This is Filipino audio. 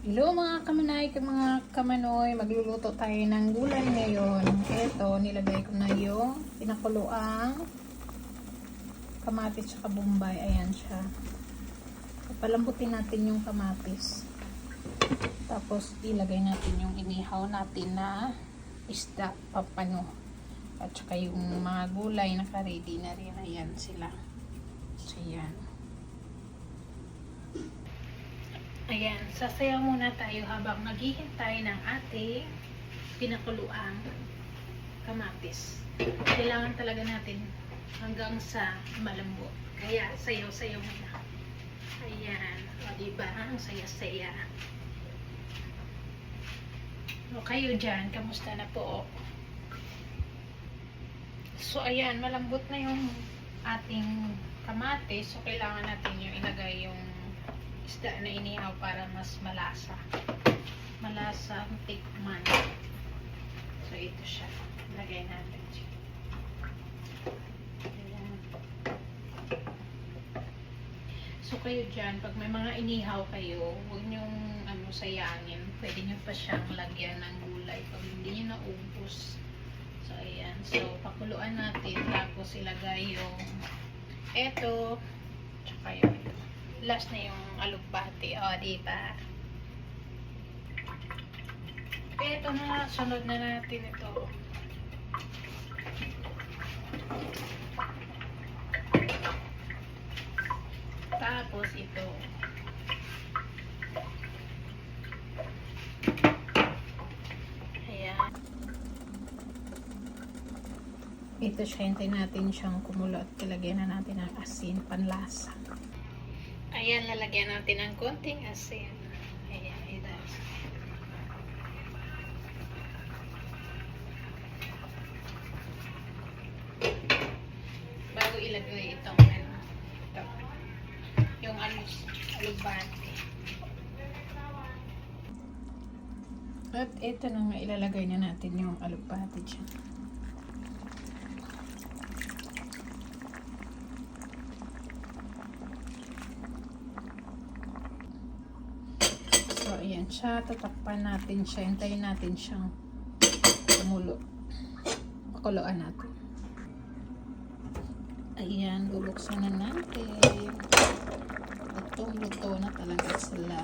Hello mga kamanay, mga kamanoy, magluluto tayo ng gulay ngayon. Ito, nilagay ko na yung pinakuluang kamatis at bombay. Ayan siya. Palambutin natin yung kamatis. Tapos ilagay natin yung inihaw natin na isda, papano. At saka yung mga gulay naka-ready na rin. Ayan sila. So, ayan. Ayan, sasayaw muna tayo habang naghihintay ng ating pinakuluang kamatis. Kailangan talaga natin hanggang sa malambot. Kaya sayaw-sayaw muna. Ayan, o diba? Ang saya-saya. O kayo dyan, kamusta na po? So ayan, malambot na yung ating kamatis. So kailangan natin yung ilagay yung isda na inihaw para mas malasa. Malasa ang tikman. So, ito siya. Lagay natin siya. So, kayo dyan, pag may mga inihaw kayo, huwag nyong ano, sayangin. Pwede nyo pa siyang lagyan ng gulay pag hindi nyo naubos. So, ayan. So, pakuluan natin. Tapos, ilagay yung eto, tsaka yung last na yung alugbati. O, diba? Ito na, sunod na natin ito. Tapos ito. Ayan. Ito siya, hintayin natin siyang kumulo at ilagyan na natin ng asin, panlasa. Ayan, lalagyan natin ng konting asin. Ayan, ito. Bago ilagay itong ano, ito. Yung alus, alugbante. At ito na nga ilalagay na natin yung alugbante dyan. So, ayan siya. Tatakpan natin siya. Hintayin natin siyang kumulo. Pakuluan natin. Ayan, bubuksan na natin. Lutong-luto na talaga sila.